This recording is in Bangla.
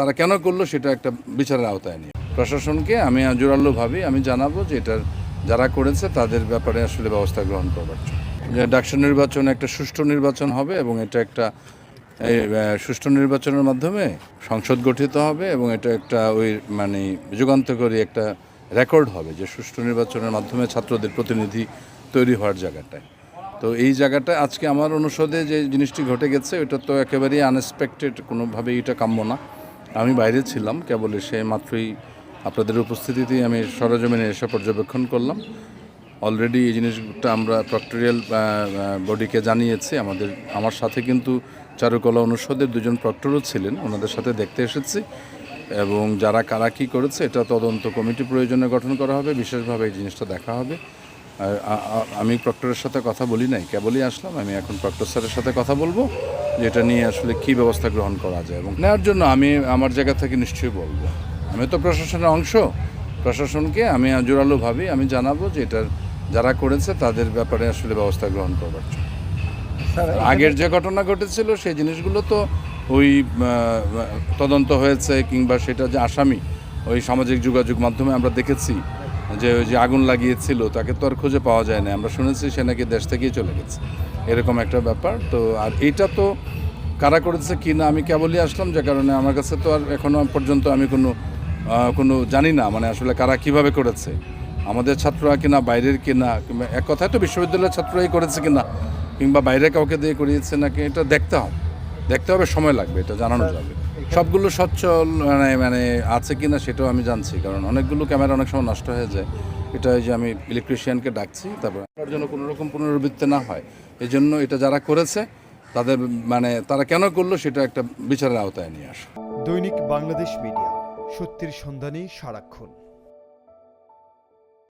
তারা কেন করল সেটা একটা বিচারের আওতায় নিয়ে। প্রশাসনকে আমি জোরালো ভাবি আমি জানাব যে এটার যারা করেছে তাদের ব্যাপারে আসলে ব্যবস্থা গ্রহণ করবার। যে ডাকসু নির্বাচন একটা সুষ্ঠু নির্বাচন হবে এবং এটা একটা সুষ্ঠু নির্বাচনের মাধ্যমে সংসদ গঠিত হবে এবং এটা একটা ওই মানে যুগান্তকারী একটা রেকর্ড হবে যে সুষ্ঠু নির্বাচনের মাধ্যমে ছাত্রদের প্রতিনিধি তৈরি হওয়ার জায়গাটায়। তো এই জায়গাটা আজকে আমার অনুষদে যে জিনিসটি ঘটে গেছে এটা তো একেবারেই আনএক্সপেক্টেড কোনোভাবেই এটা কাম্য না। আমি বাইরে ছিলাম, কেবল সে মাত্রই আপনাদের উপস্থিতিতেই আমি সরজমিনে এসে পর্যবেক্ষণ করলাম। অলরেডি এই জিনিসটা আমরা প্রক্টোরিয়াল বডিকে জানিয়েছি। আমাদের, আমার সাথে কিন্তু চারুকলা অনুষদের দুজন প্রক্টরও ছিলেন, ওনাদের সাথে দেখতে এসেছি। এবং যারা কারা কী করেছে, এটা তদন্ত কমিটি প্রয়োজনে গঠন করা হবে। বিশেষভাবে এই জিনিসটা দেখা হবে। আমি প্রক্টরের সাথে কথা বলি নাই কেবলই আসলাম আমি এখন প্রক্টর স্যারের সাথে কথা বলব যে এটা নিয়ে আসলে কী ব্যবস্থা গ্রহণ করা যায় এবং নেওয়ার জন্য আমি আমার জায়গা থেকে নিশ্চয়ই বলব। আমি তো প্রশাসনের অংশ প্রশাসনকে আমি জোরালো ভাবি আমি জানাব যে এটার যারা করেছে তাদের ব্যাপারে আসলে ব্যবস্থা গ্রহণ করবার জন্য। আগের যে ঘটনা ঘটেছিল সেই জিনিসগুলো তো ওই তদন্ত হয়েছে কিংবা সেটা যে আসামি ওই সামাজিক যোগাযোগ মাধ্যমে আমরা দেখেছি। যে ওই যে আগুন লাগিয়েছিল, তাকে তো আর খুঁজে পাওয়া যায় না। আমরা শুনেছি সে নাকি দেশ থেকেই চলে গেছে। এরকম একটা ব্যাপার। তো, আর এইটা তো কারা করেছে কি না, আমি কেবলই আসলাম যে কারণে আমার কাছে তো আর এখনও পর্যন্ত আমি কোনো কোনো জানি না মানে আসলে কারা কীভাবে করেছে। আমাদের ছাত্ররা কিনা, বাইরের কিনা, কিংবা এক কথায় তো বিশ্ববিদ্যালয়ের ছাত্ররাই করেছে কিনা, কিংবা বাইরে কাউকে দিয়ে করিয়েছে নাকি, এটা দেখতে হবে। দেখতে হবে সময় লাগবে এটা জানানো যাবে। সবগুলো সচ্ছল মানে মানে আছে কিনা সেটাও আমি জানছি কারণ অনেকগুলো ক্যামেরা অনেক সময় নষ্ট হয়ে যায়। এটা ওই যে আমি ইলেকট্রিশিয়ানকে ডাকছি তারপর তার জন্য কোনো রকম পুনরাবৃত্তি না হয়। এই জন্য এটা যারা করেছে তাদের মানে তারা কেন করল সেটা একটা বিচারের আওতায় নিয়ে আসে। দৈনিক বাংলাদেশ মিডিয়া সত্যের সন্ধানে সারাক্ষণ।